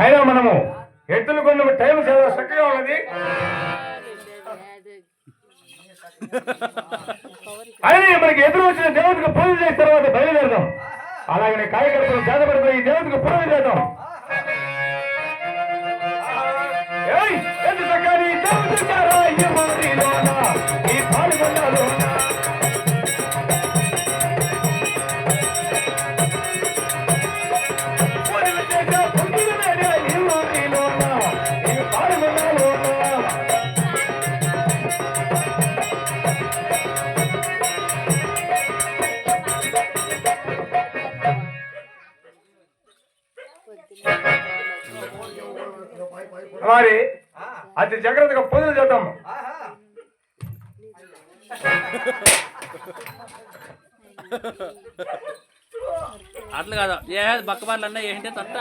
అయినా మనము ఎద్దులు కొన్న టైం చాలా చక్కగా ఉన్నది. అయినా మనకి ఎదురు వచ్చిన దేవతకు పూజ చేసిన తర్వాత బయలుదేరదాం. అలాగనే కార్యకర్తలు చేతపడిపోయి దేవతకు పూజ చేద్దాం. ఏయ్, చక్కని దేవతకారా ఈ ఊరిలోన, మరి అతి జాగ్రత్తగా పూజలు చేద్దాం అట్లా కాదు. ఏ బక్క బార్లు అన్నా ఏంటి తట్ట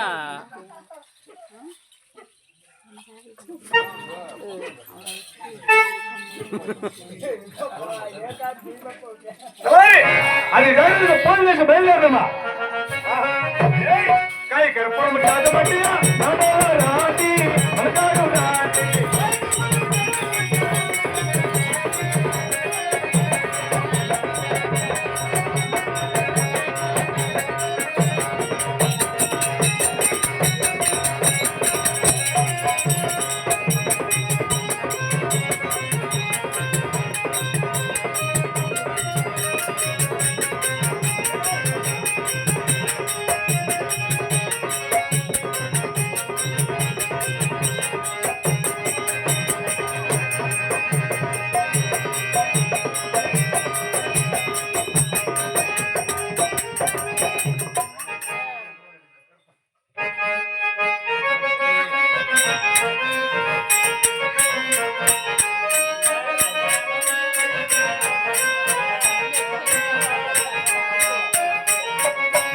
అది జాగ్రత్తగా పూజలు చేసి బయలుదేరమ్మా கற்பம் விட்டாத பட்டியா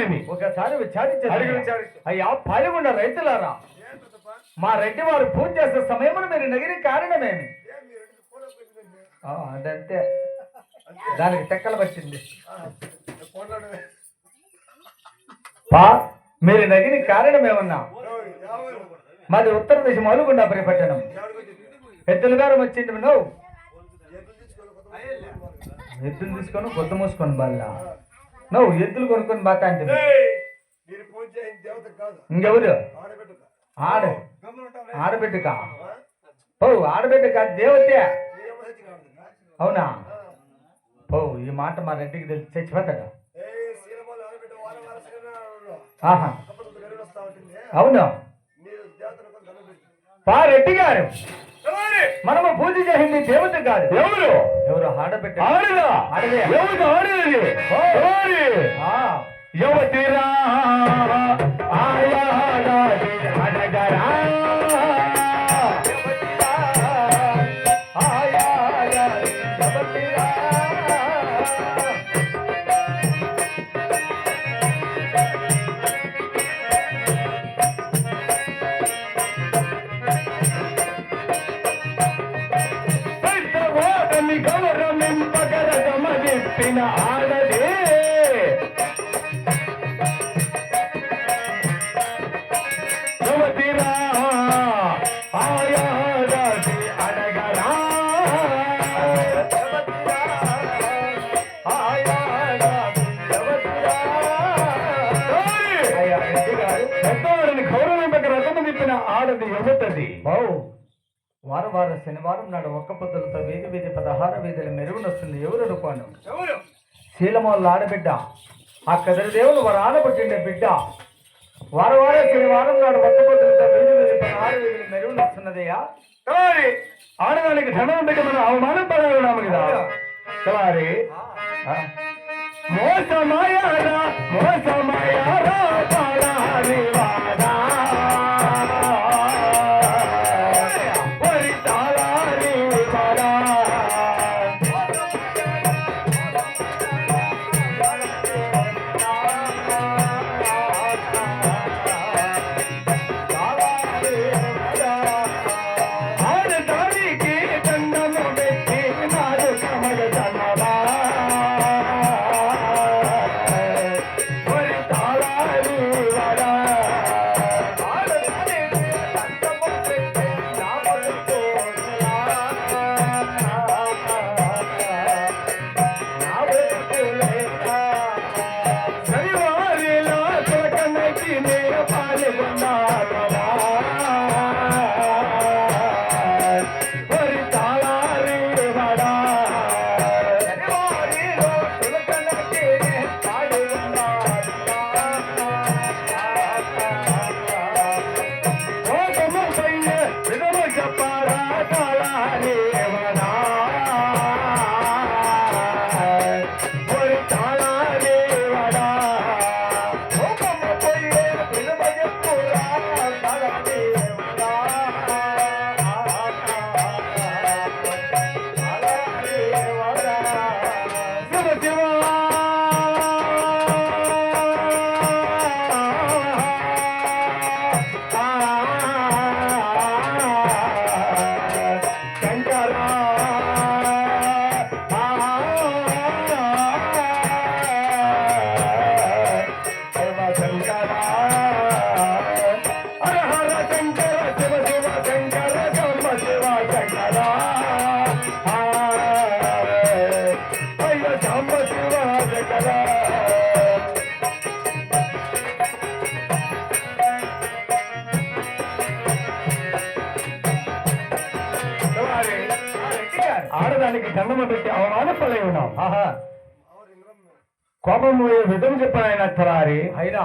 కారణమేమి ఒకసారి విచారించారు విచారించు. అయ్యా పాల్గొండ రైతులారా మా రెడ్డి వారు పూజ చేసే సమయమున మీరు నగిరి కారణమేమి? అదంతే. దానికి తెక్కలు వచ్చింది పా మీరు నగిరి కారణమేమన్నా? మాది ఉత్తర దిశ మలుగుండా పట్టణం ఎద్దుల గారు వచ్చింది నువ్వు? ఎద్దులు తీసుకొని కొత్త మూసుకొని బల్ల. నువ్వు ఎద్దులు కొనుక్కొని బాతా అంటే మీరు పూజ దేవత కాదు. ఇంకెవరు? ఆడ ఆడబిడ్డక ఓ ఆడబిడ్డక దేవతే? అవునా? ఓ ఈ మాట మా రెడ్డికి తెలిసి చచ్చిపోతాడు? ఆహా. అవును. పా రెడ్డి గారు. మనము పూజ చేసింది దేవత కాదు. ఎవరు? ఎవరు ఆడబిడ్డ ఆడదా? ఆడదే. ఎవరు? ఆడేది యువతిరా ఆయాడాది తిప్పిన ఆడది యువతది బావు వారం వారం శనివారం నాడు ఒక్క పొద్దులతో వీధి వీధి పదహారు వీధులు మెరుగునొస్తుంది ఎవరు అనుకోను? శీలమోళ్ళ ఆడబిడ్డ. ఆ కదరి దేవుడు వారు ఆడబుట్టిండే బిడ్డ. వారం వారం శనివారం నాడు ఒక్క పొద్దులతో వీధి వీధి పదహారు వీధులు మెరుగునొస్తున్నదయ్యా సవారి. ఆడదానికి ధనం పెట్టి మనం అవమానం పడాలన్నాము కదా. సవారి. మోసమాయారా మోసమాయారా. దేవా ఆడదానికి దండమ పెట్టి అవమానపలై ఉన్నాం. ఆహా. కోపం విధం చెప్పిన ఆయన తలారి అయినా